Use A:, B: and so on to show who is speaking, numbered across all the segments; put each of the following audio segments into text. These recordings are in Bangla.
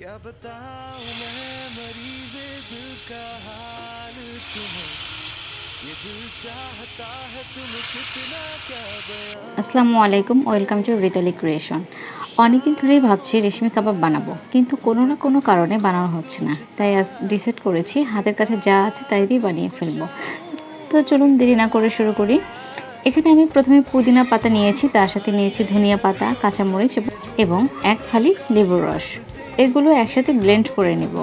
A: क्या बताऊं मैं मरीजे दिल का हाल तुम्हें ये दिल चाहता है तुम कितना क्या बयां
B: আসসালামু আলাইকুম ওয়েলকাম টু রিতালি ক্রিয়েশন অনেকদিন ধরেই ভাবছি রেশমি কাবাব বানাবো কিন্তু কোনো না কোনো কারণে বানানো হচ্ছে না তাই আজ ডিসাইড করেছি হাতের কাছে যা আছে তাই দিয়ে বানিয়ে ফেলবো তো চলুন দেরি না করে শুরু করি এখানে আমি প্রথমে পুদিনা পাতা নিয়েছি তার সাথে নিয়েছি ধনিয়া পাতা কাঁচামরিচ এবং এক ফালি লেবুর রস এগুলো একসাথে ব্লেন্ড করে নিব।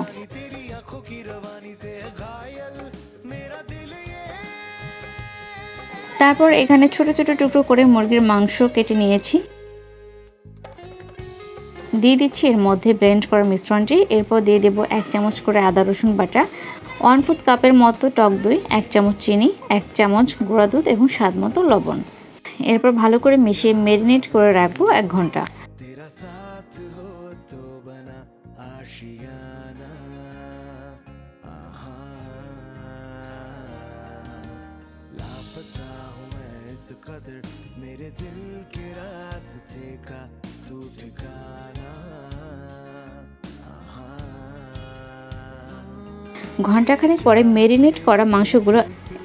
B: তারপর এখানে ছোট ছোট টুকরো করে মুরগির মাংস কেটে নিয়েছি। দিয়ে দিচ্ছি এর মধ্যে ব্লেন্ড করা মিশ্রণটি। এরপর দিয়ে দেব এক চামচ করে আদা, রসুন বাটা ওয়ান ফুট কাপের মতো টক দই, এক চামচ চিনি, এক চামচ গুঁড়া দুধ এবং স্বাদ মতো লবণ। এরপর ভালো করে মিশিয়ে ম্যারিনেট করে রাখব এক ঘণ্টা।
A: तेरा साथ हो तो बना आशियाना आहा लापता हूँ मैं इस कदर मेरे दिल के रास्ते का तू ठिकाना आहा
B: ঘন্টাখানেক পরে মেরিনেট করা মাংসগুলো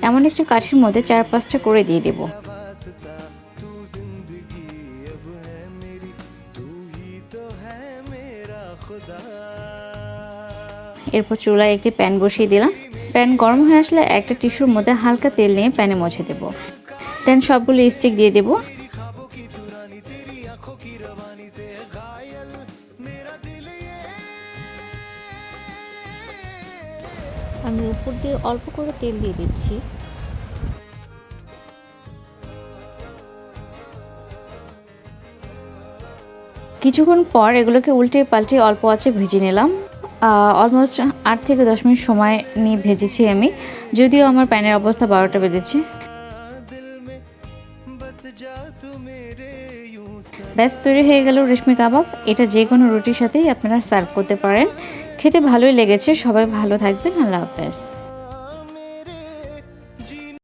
B: এমন একটা কাঠির মধ্যে চার পাঁচটা করে দিয়ে দেবো এরপর চুলায় একটি প্যান বসিয়ে দিলাম। প্যান গরম হয়ে আসলে একটা টিস্যুর মধ্যে হালকা তেল নিয়ে প্যানে মুছে দেব। দেন সবগুলো স্টিক দিয়ে দেব। আমি উপর দিয়ে অল্প করে তেল দিয়ে দিচ্ছি। কিছুক্ষণ পর এগুলোকে উল্টে পাল্টে অল্প আছে ভেজে নিলাম। অলমোস্ট আট থেকে দশ মিনিট সময় নিয়ে ভেজেছি আমি। যদিও আমার প্যানের অবস্থা বারোটা বেজেছে। ব্যাস, তৈরি হয়ে গেল রেশমি কাবাব। এটা যে কোনো রুটির সাথেই আপনারা সার্ভ করতে পারেন। খেতে ভালোই লেগেছে। সবাই ভালো থাকবেন। আল্লাহ হাফেজ।